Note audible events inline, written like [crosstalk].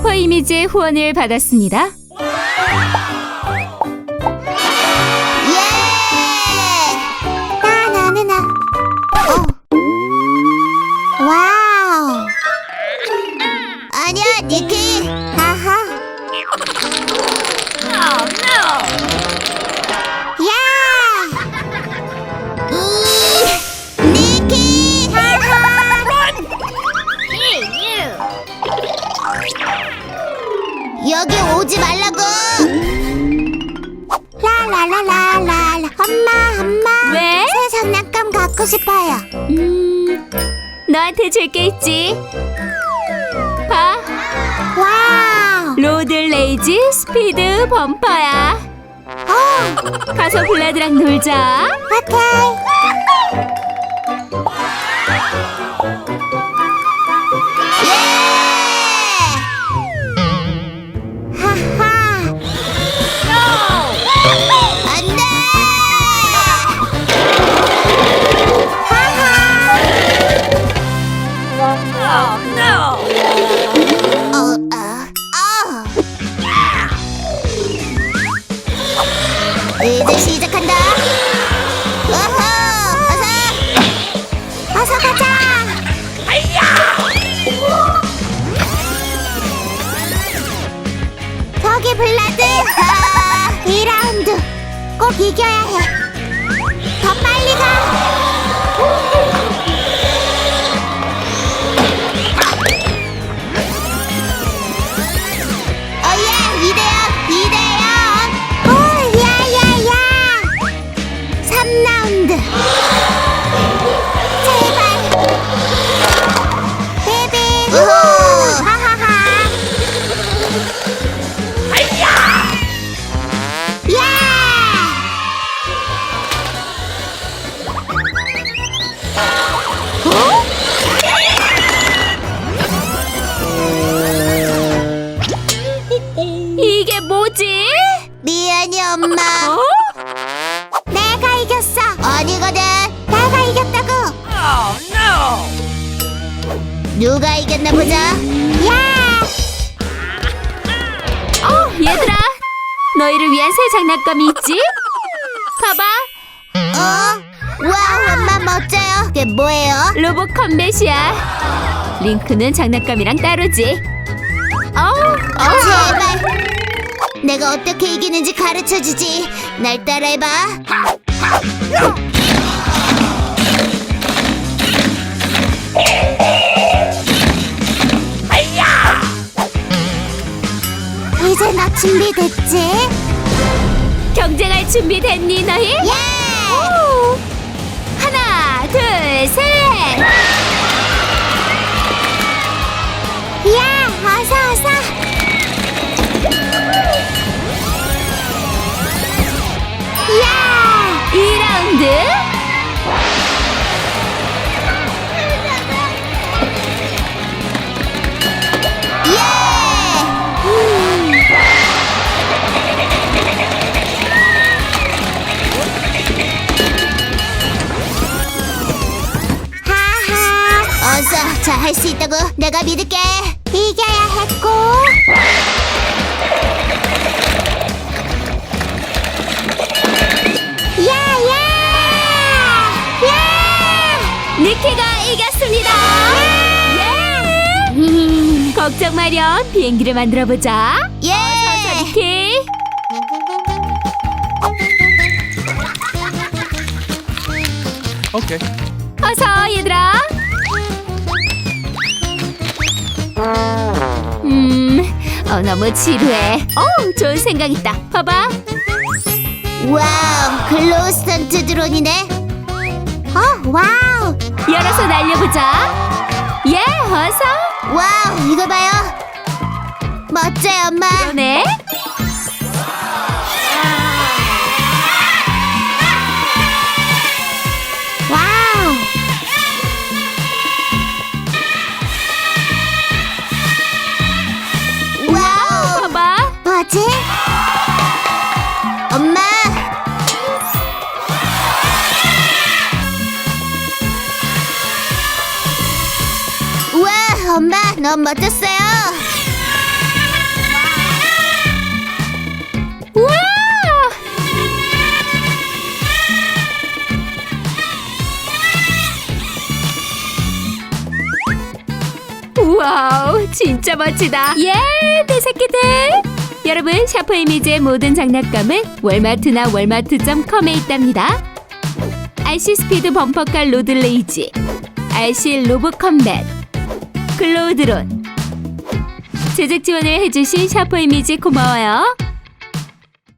슈퍼 이미지의 후원을 받았습니다. 여기 오지 말라고. 라라라라라라. 엄마, 엄마. 왜? 새 장난감 갖고 싶어요. 음, 너한테 줄 게 있지. 봐, 와우. 로드레이지 스피드 범퍼야. 어, 가서 블라드랑 놀자. 오케이. 시작한다. 어허, 어서, 어서 가자. 저기 블라드. [laughs] 아, 2라운드 꼭 이겨야 해. end. 누가 이겼나 보자. 야! 어, 얘들아. 너희를 위한 새 장난감이 있지? 봐봐. 어? 와, 엄마 멋져요. 그게 뭐예요? 로봇 컴뱃이야. 링크는 장난감이랑 따로지. 어우, 어우. 제발. 내가 어떻게 이기는지 가르쳐 주지. 날 따라해봐. 준비됐지? 경쟁할 준비 됐니 너희? 예! 오! 하나, 둘, 셋. 잘 할 수 있다고 내가 믿을게. 이겨야 했고. 야야! 야! 니키가 이겼습니다. 예! 걱정 마렴. 비행기를 만들어 보자. 예! 니키. Okay. 어서 얘들아. 음, 어, 너무 지루해. 어, 좋은 생각 있다. 봐봐. 와우, 글로우 스턴트 드론이네. 어, 와우, 열어서 날려보자. 예, 어서. 와우, 이거 봐요. 멋져요, 엄마. 그러네. 룸바, 넌 멋졌어요. 와우, 진짜 멋지다. 예, 내 새끼들. 여러분, 샤프 이미지의 모든 장난감은 월마트나 월마트.com에 있답니다. RC 스피드 범퍼카 로드레이지, RC 로봇 컴뱃, 글로우 드론. 제작 지원을 해주신 샤프 이미지 고마워요.